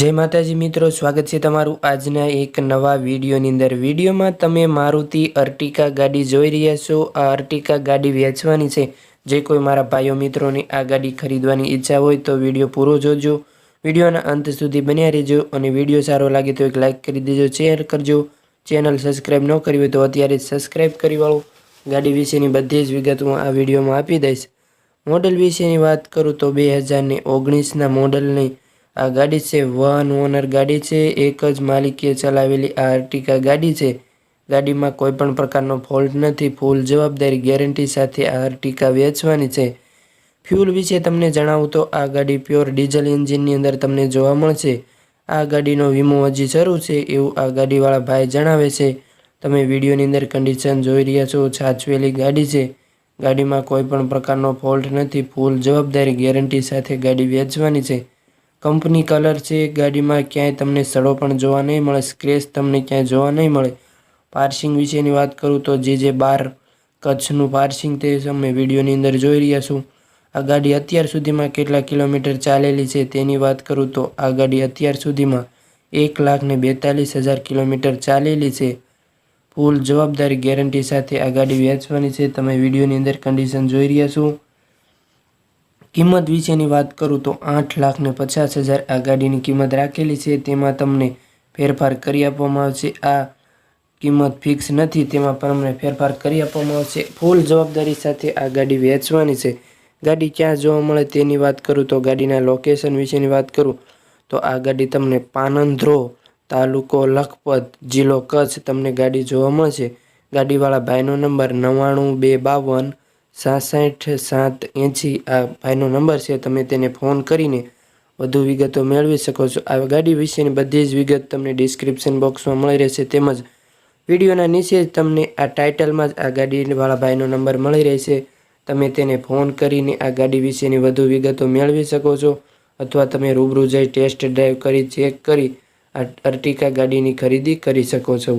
જય માતાજી મિત્રો, સ્વાગત છે તમારું આજના એક નવા વિડીયોની અંદર. વિડીયોમાં તમે મારુતિ અર્ટિકા ગાડી જોઈ રહ્યા છો. આ અર્ટિકા ગાડી વેચવાની છે. જે કોઈ મારા ભાઈઓ મિત્રોની આ ગાડી ખરીદવાની ઈચ્છા હોય તો વીડિયો પૂરો જોજો. વિડીયોના અંત સુધી બન્યા રહેજો અને વીડિયો સારો લાગે તો એક લાઇક કરી દેજો, શેર કરજો. ચેનલ સબસ્ક્રાઈબ ન કરી હોય તો અત્યારે સબસ્ક્રાઈબ કરી વાળો. ગાડી વિશેની બધી જ વિગત હું આ વિડીયોમાં આપી દઈશ. મોડલ વિશેની વાત કરું તો બે હજારને ઓગણીસના મોડલની આ ગાડી છે વન ઓનર ગાડી છે, એક જ માલિકીએ ચલાવેલી આ આર્ટિકા ગાડી છે. ગાડીમાં કોઈ પણ પ્રકારનો ફોલ્ટ નથી, ફૂલ જવાબદારી ગેરંટી સાથે આ આર્ટિકા વેચવાની છે. ફ્યુલ વિશે તમને જણાવું તો આ ગાડી પ્યોર ડીઝલ એન્જિનની અંદર તમને જોવા મળશે. આ ગાડીનો વીમો હજી શરૂ છે એવું આ ગાડીવાળા ભાઈ જણાવે છે. તમે વિડીયોની અંદર કન્ડિશન જોઈ રહ્યા છો છાછવેલી ગાડી છે. ગાડીમાં કોઈ પણ પ્રકારનો ફોલ્ટ નથી, ફૂલ જવાબદારી ગેરંટી સાથે ગાડી વેચવાની છે. કંપની કલર છે, ગાડીમાં ક્યાંય તમને સડો પણ જોવા નહીં મળે, સ્ક્રેચ તમને ક્યાંય જોવા નહીં મળે. પાર્સિંગ વિશેની વાત કરું તો જે જે બાર કચ્છનું પાર્સિંગ તે અમે વિડીયોની અંદર જોઈ રહ્યા છું. આ ગાડી અત્યાર સુધીમાં કેટલા કિલોમીટર ચાલેલી છે તેની વાત કરું તો આ ગાડી અત્યાર સુધીમાં એક લાખ ને બેતાલીસ હજાર કિલોમીટર ચાલેલી છે. ફૂલ જવાબદારી ગેરંટી સાથે આ ગાડી વેચવાની છે. તમે વિડીયોની અંદર કન્ડિશન જોઈ રહ્યા છો. કિંમત વિશેની વાત કરું તો આઠ લાખ ને પચાસ હજાર આ ગાડીની કિંમત રાખેલી છે. તેમાં તમને ફેરફાર કરી આપવામાં આવશે. આ કિંમત ફિક્સ નથી. તેમાં તમને ફેરફાર કરી આપવામાં આવશે. ફૂલ જવાબદારી સાથે આ ગાડી વેચવાની છે. ગાડી ક્યાં જોવા મળે તેની વાત કરું તો ગાડીના લોકેશન વિશેની વાત કરું તો આ ગાડી તમને પાનંદ્રો તાલુકો લખપત જિલ્લો કચ્છ તમને ગાડી જોવા મળશે. ગાડીવાળા ભાઈનો નંબર નવ્વાણું બે બાવન સાસઠ, સાત એંસી આ ભાઈનો નંબર છે, તમે તેને ફોન કરીને વધુ વિગતો મેળવી શકો છો. આ ગાડી વિશેની બધી જ વિગત તમને ડિસ્ક્રિપ્શન બોક્સમાં મળી રહેશે. તેમજ વિડીયોના નીચે જ તમને આ ટાઇટલમાં જ આ ગાડીવાળા ભાઈનો નંબર મળી રહેશે. તમે તેને ફોન કરીને આ ગાડી વિશેની વધુ વિગતો મેળવી શકો છો. અથવા તમે રૂબરૂ જઈ ટેસ્ટ ડ્રાઈવ કરી, ચેક કરી આ અર્ટિકા ગાડીની ખરીદી કરી શકો છો.